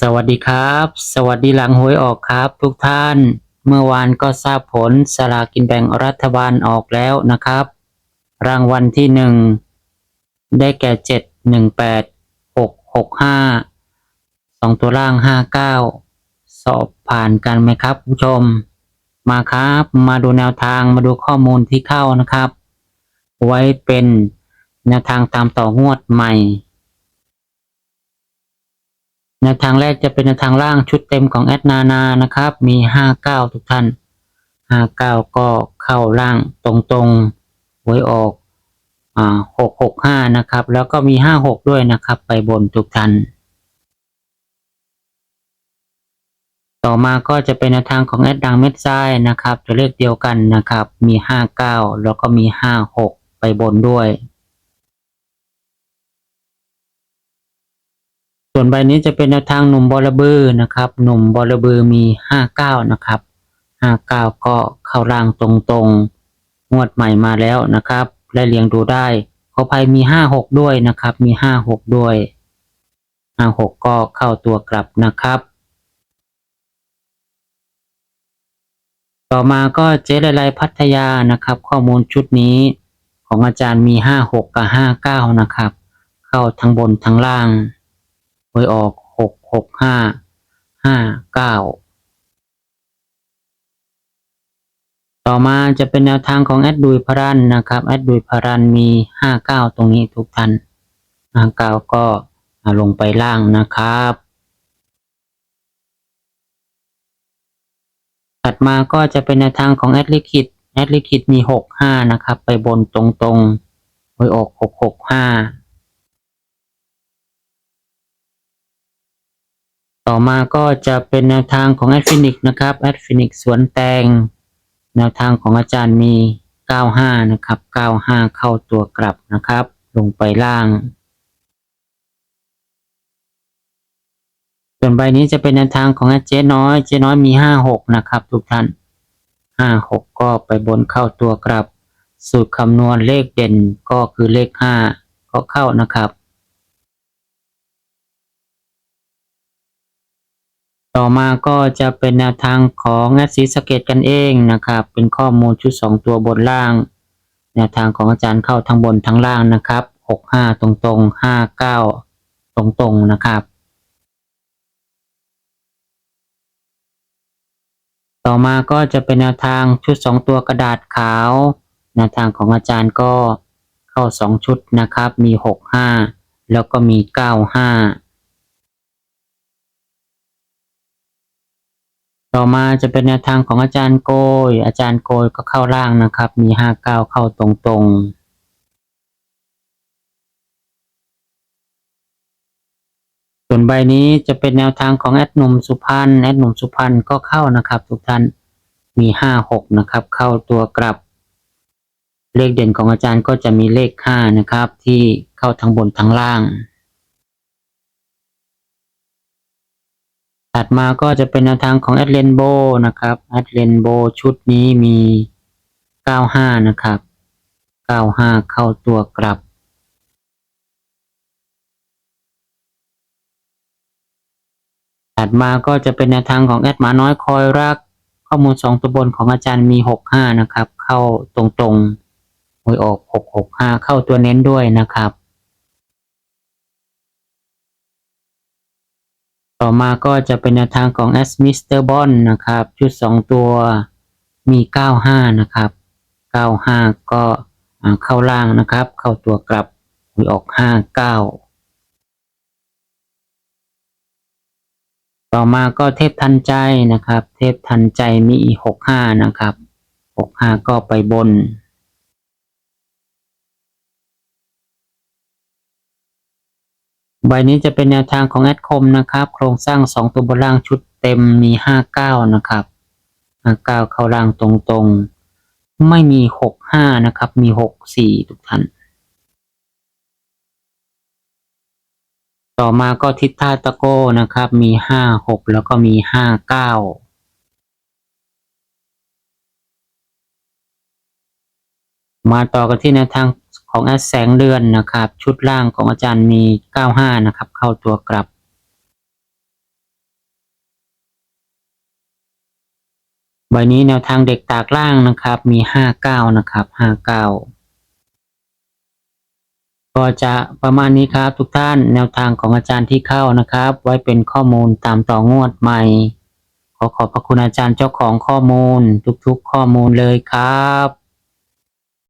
สวัสดีครับ สวัสดีหลังหวยออกครับ ทุกท่าน เมื่อวานก็ทราบผลสลากินแบ่งรัฐบาลออกแล้วนะครับ รางวัลที่หนึ่งได้แก่เจ็ดหนึ่งแปดหกหกห้าสองตัวล่างห้าเก้าสอบผ่านกันไหมครับผู้ชม มาครับมาดูแนวทางมาดูข้อมูลที่เข้านะครับ ไว้เป็นแนวทางตามต่องวดใหม่ แนวทางแรกจะเป็นแนวทางล่างชุดเต็มของแอดนานานะครับ มีห้าเก้าทุกท่านห้าเก้าก็เข้าล่างตรงๆหวยออกอ่าหกหกห้านะครับ แล้วก็มีห้าหกด้วยนะครับ ไปบนทุกท่าน ต่อมาก็จะเป็นแนวทางของแอดดังเม็ดซ้ายนะครับตัวเลขเดียวกันนะครับ มีห้าเก้าแล้วก็มีห้าหกไปบนด้วย ส่วนใบนี้จะเป็นแนวทางหนุ่มบอระบือนะครับ หนุ่มบอระบือมีห้าเก้านะครับห้าเก้าก็เข้าร่างตรงๆ งวดใหม่มาแล้วนะครับ และเรียงดูได้ ขอภัยมีห้าหกด้วยนะครับ มีห้าหกด้วยห้าหกก็เข้าตัวกลับนะครับ ต่อมาก็เจ๊ไลพัทยานะครับ ข้อมูลชุดนี้ของอาจารย์มีห้าหกกับห้าเก้านะครับ เข้าทั้งบนทั้งล่าง หวยออกหกหกห้าห้าเก้าต่อมาจะเป็นแนวทางของแอดดุยพรันนะครับแอดดุยพรันมีห้าเก้าตรงนี้ทุกท่านห้าเก้าก็ลงไปล่างนะครับถัดมาก็จะเป็นแนวทางของแอดลิคิดแอดลิคิดมีหกห้านะครับ ไปบนตรงๆหวยออกหกหกห้า ต่อมาก็จะเป็นแนวทางของแอดฟินิกนะครับแอดฟินิกสวนแตง แนวทางของอาจารย์มี 95 นะครับ 95 เข้าตัวกลับนะครับ ลงไปล่าง ส่วนใบนี้จะเป็นแนวทางของอดเจ๊น้อย เจ๊น้อยมี 56 นะครับ ทุกท่าน 56 ก็ไปบนเข้าตัวกลับ สูตรคำนวณเลขเด่นก็คือเลข 5 ก็เข้านะครับ ต่อมาก็จะเป็นแนวทางของแอดสีสะเกตกันเองนะครับ เป็นข้อมูลชุด 2 ตัวบนล่าง แนวทางของอาจารย์เข้าทั้งบนทั้งล่างนะครับ 65 ตรงๆ59 ตรงๆนะครับ ต่อมาก็จะเป็นแนวทางชุด 2 ตัวกระดาษขาว แนวทางของอาจารย์ก็เข้า 2 ชุดนะครับ มี 65 แล้วก็มี 95 ต่อมาจะเป็นแนวทางของอาจารย์โกย อาจารย์โกยก็เข้าล่างนะครับ มีห้าเก้าเข้าตรงๆส่วนใบนี้จะเป็นแนวทางของแอดหนุ่มสุพรรณแอดหนุ่มสุพรรณก็เข้านะครับ ทุกท่านมีห้าหกนะครับ เข้าตัวกลับ เลขเด่นของอาจารย์ก็จะมีเลขห้านะครับ ที่เข้าทั้งบนทั้งล่าง ถัดมาก็จะเป็นแนวทางของแอดเลนโบนะครับแอดเลนโบชุดนี้มี 95 นะครับ 95 เข้าตัวกลับ ถัดมาก็จะเป็นแนวทางของแอดหมาน้อยคอยรัก ข้อมูล 2 ตัวบนของอาจารย์มี 65 นะครับ เข้าตรงๆหวยออก 665 เข้าตัวเน้นด้วยนะครับ ต่อมาก็จะเป็นแนวทางของ a s m r b o n นะครับ ชุด 2 ตัวมี 95 นะครับ 95 ก็เข้าล่างนะครับ เข้าตัวกลับหวยออก 59 ต่อมาก็เทพทันใจนะครับ เทพทันใจมี 65 นะครับ 65 ก็ไปบน ใบนี้จะเป็นแนวทางของแอดคมนะครับ โครงสร้างสองตัวบนล่างชุดเต็มมีห้าเก้านะครับห้าเก้าเข้าล่างตรงๆ ไม่มีหกห้านะครับ มีหกสี่ทุกท่าน ต่อมาก็ทิศท่าตะโก้นะครับ มีห้าหกแล้วก็มีห้าเก้ามาต่อกันที่แนวทาง ของแอดแสงเดือนนะครับ ชุดล่างของอาจารย์มี 95 นะครับ เข้าตัวกลับ ใบนี้แนวทางเด็กตากล่างนะครับ มี 59 นะครับ 59ก็จะประมาณนี้ครับทุกท่านแนวทางของอาจารย์ที่เข้านะครับ ไว้เป็นข้อมูลตามต่องวดใหม่ ขอขอบพระคุณอาจารย์เจ้าของข้อมูลทุกๆข้อมูลเลยครับ